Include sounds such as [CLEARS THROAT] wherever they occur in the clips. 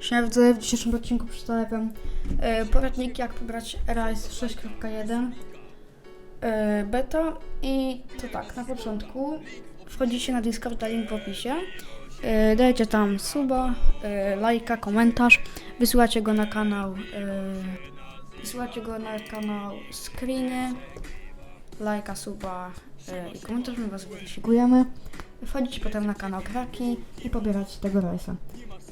Siema widzowie, w dzisiejszym odcinku przedstawiam e, poradnik jak pobrać RISE 6.1 e, beta. I to tak, na początku wchodzicie na Discord, link w opisie, e, dajecie tam suba, e, lajka, komentarz, wysyłacie go na kanał, e, wysyłacie go na kanał screeny, lajka, suba i komentarz, my was wysigujemy. Wchodzicie potem na kanał Kraki i pobieracie tego RISe'a.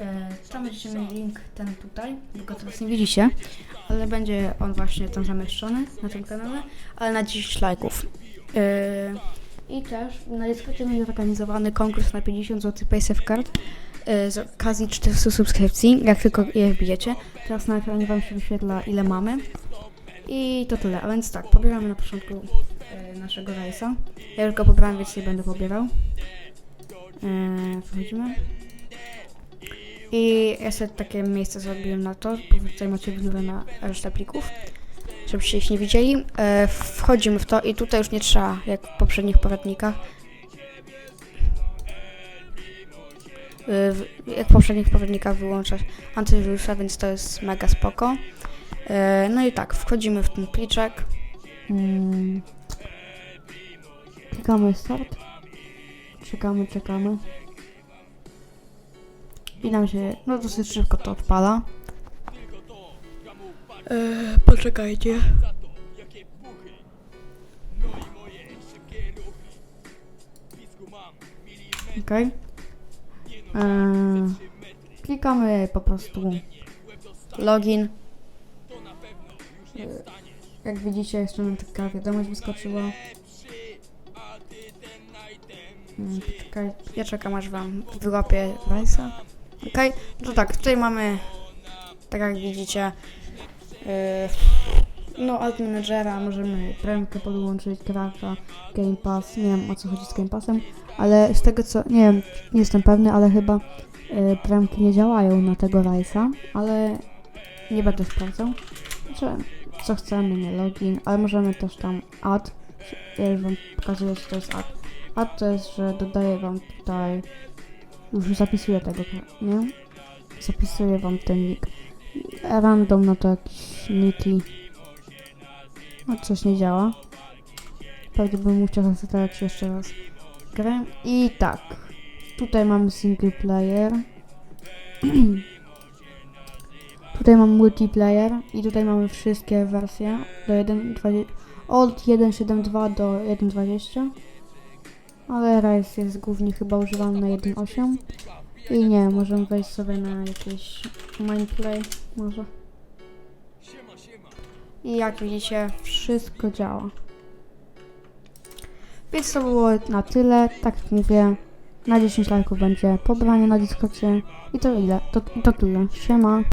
E, tam będziecie mieli link ten tutaj, go teraz nie widzicie, ale będzie on właśnie tam zamieszczony na tym kanale, ale na 10 lajków. E, I też na Discordzie będzie zorganizowany konkurs na 50 zł PaySafe Card e, z okazji 400 subskrypcji, jak tylko je wbijecie. Teraz na ekranie Wam się wyświetla ile mamy. I to tyle, a więc tak, pobieramy na początku e, naszego rejsa. Ja go pobrałem, więc nie będę pobierał. E, wchodzimy. I ja sobie takie miejsce zrobiłem na to, bo tutaj macie wpływy na resztę plików, żebyście ich nie widzieli. E, wchodzimy w to i tutaj już nie trzeba, jak w poprzednich poradnikach, e, jak w poprzednich poradnikach wyłączać antywirusa, więc to jest mega spoko. E, no i tak, wchodzimy w ten pliczek. Mm. Klikamy start. Czekamy, czekamy. I nam się, no dosyć szybko to odpala. Eee, poczekajcie. Okej. Eee, klikamy po prostu login. Eee, Jak widzicie, jeszcze nam taka wiadomość wyskoczyła. Mm, Poczekaj, ja czekam aż wam wyłapię Rice'a. No to tak, tutaj mamy, tak jak widzicie, yy, no alt managera, możemy premkę podłączyć, gracza, Game Pass, nie wiem o co chodzi z Game Passem, ale z tego co, nie wiem, nie jestem pewny, ale chyba yy, premki nie działają na tego Rice'a, ale nie będę sprawdzał. Znaczy, co chcemy, nie login, ale możemy też tam add, ja już wam pokazuję, co to jest add. A to jest, że dodaję wam tutaj. Już zapisuję tego, nie? Zapisuję wam ten nick. Random no to jakieś niki. No coś nie działa. Pewnie bym musiał zastosować jeszcze raz grę. I tak. Tutaj mamy single player. [CLEARS THROAT] tutaj mamy multiplayer i tutaj mamy wszystkie wersje do 1.20 od 1.7.2 do 1.20 ale Rise jest głównie chyba używany na 1.8 i nie, możemy wejść sobie na jakieś mindplay może. I jak widzicie, wszystko działa. Więc to było na tyle, tak jak mówię, na 10 lajków będzie pobranie na Discordzie i to ile, to, to tyle, siema.